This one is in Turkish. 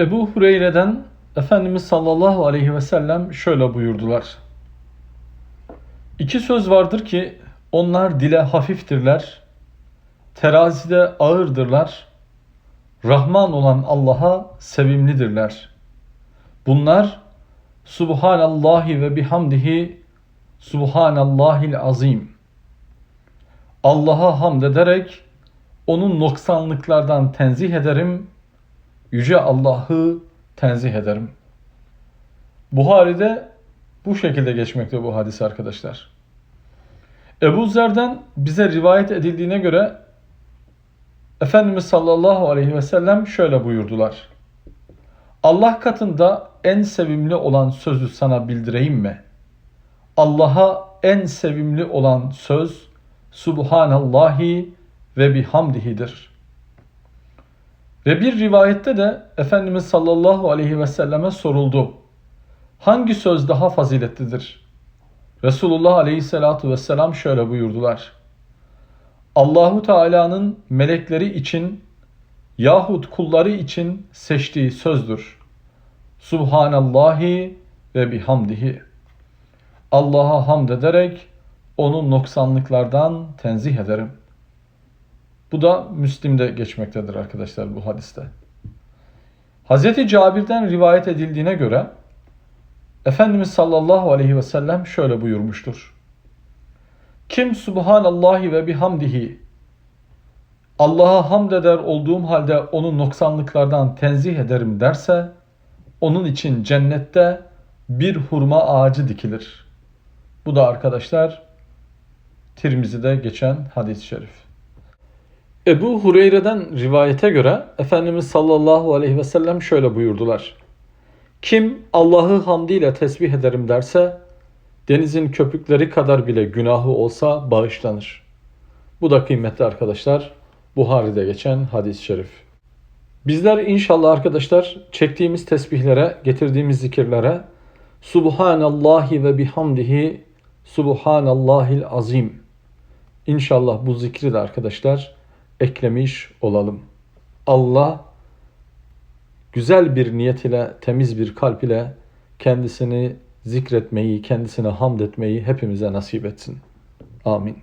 Ebu Hureyre'den Efendimiz sallallahu aleyhi ve sellem şöyle buyurdular. İki söz vardır ki onlar dile hafiftirler, terazide ağırdırlar, Rahman olan Allah'a sevimlidirler. Bunlar Subhanallahi ve bihamdihi Subhanallahil azim. Allah'a hamd ederek onun noksanlıklardan tenzih ederim. Yüce Allah'ı tenzih ederim. Buhari'de bu şekilde geçmekte bu hadis arkadaşlar. Ebu Zer'den bize rivayet edildiğine göre Efendimiz sallallahu aleyhi ve sellem şöyle buyurdular. Allah katında en sevimli olan sözü sana bildireyim mi? Allah'a en sevimli olan söz Subhanallahi ve bihamdihidir. Ve bir rivayette de Efendimiz sallallahu aleyhi ve selleme soruldu. Hangi söz daha faziletlidir? Resulullah aleyhissalatu vesselam şöyle buyurdular. Allahu Teala'nın melekleri için yahut kulları için seçtiği sözdür. Subhanallahi ve bihamdihi. Allah'a hamd ederek onun noksanlıklardan tenzih ederim. Bu da Müslim'de geçmektedir arkadaşlar bu hadiste. Hz. Cabir'den rivayet edildiğine göre Efendimiz sallallahu aleyhi ve sellem şöyle buyurmuştur. Kim Subhanallahi ve bihamdihi Allah'a hamd eder olduğum halde onun noksanlıklardan tenzih ederim derse onun için cennette bir hurma ağacı dikilir. Bu da arkadaşlar Tirmizi'de geçen hadis-i şerif. Ebu Hureyre'den rivayete göre Efendimiz sallallahu aleyhi ve sellem şöyle buyurdular. Kim Allah'ı hamdiyle tesbih ederim derse denizin köpükleri kadar bile günahı olsa bağışlanır. Bu da kıymetli arkadaşlar Buhari'de geçen hadis-i şerif. Bizler inşallah arkadaşlar çektiğimiz tesbihlere, getirdiğimiz zikirlere Subhanallahi ve bihamdihi Subhanallahil azim. İnşallah bu zikri de arkadaşlar eklemiş olalım. Allah güzel bir niyet ile, temiz bir kalp ile kendisini zikretmeyi, kendisine hamd etmeyi hepimize nasip etsin. Amin.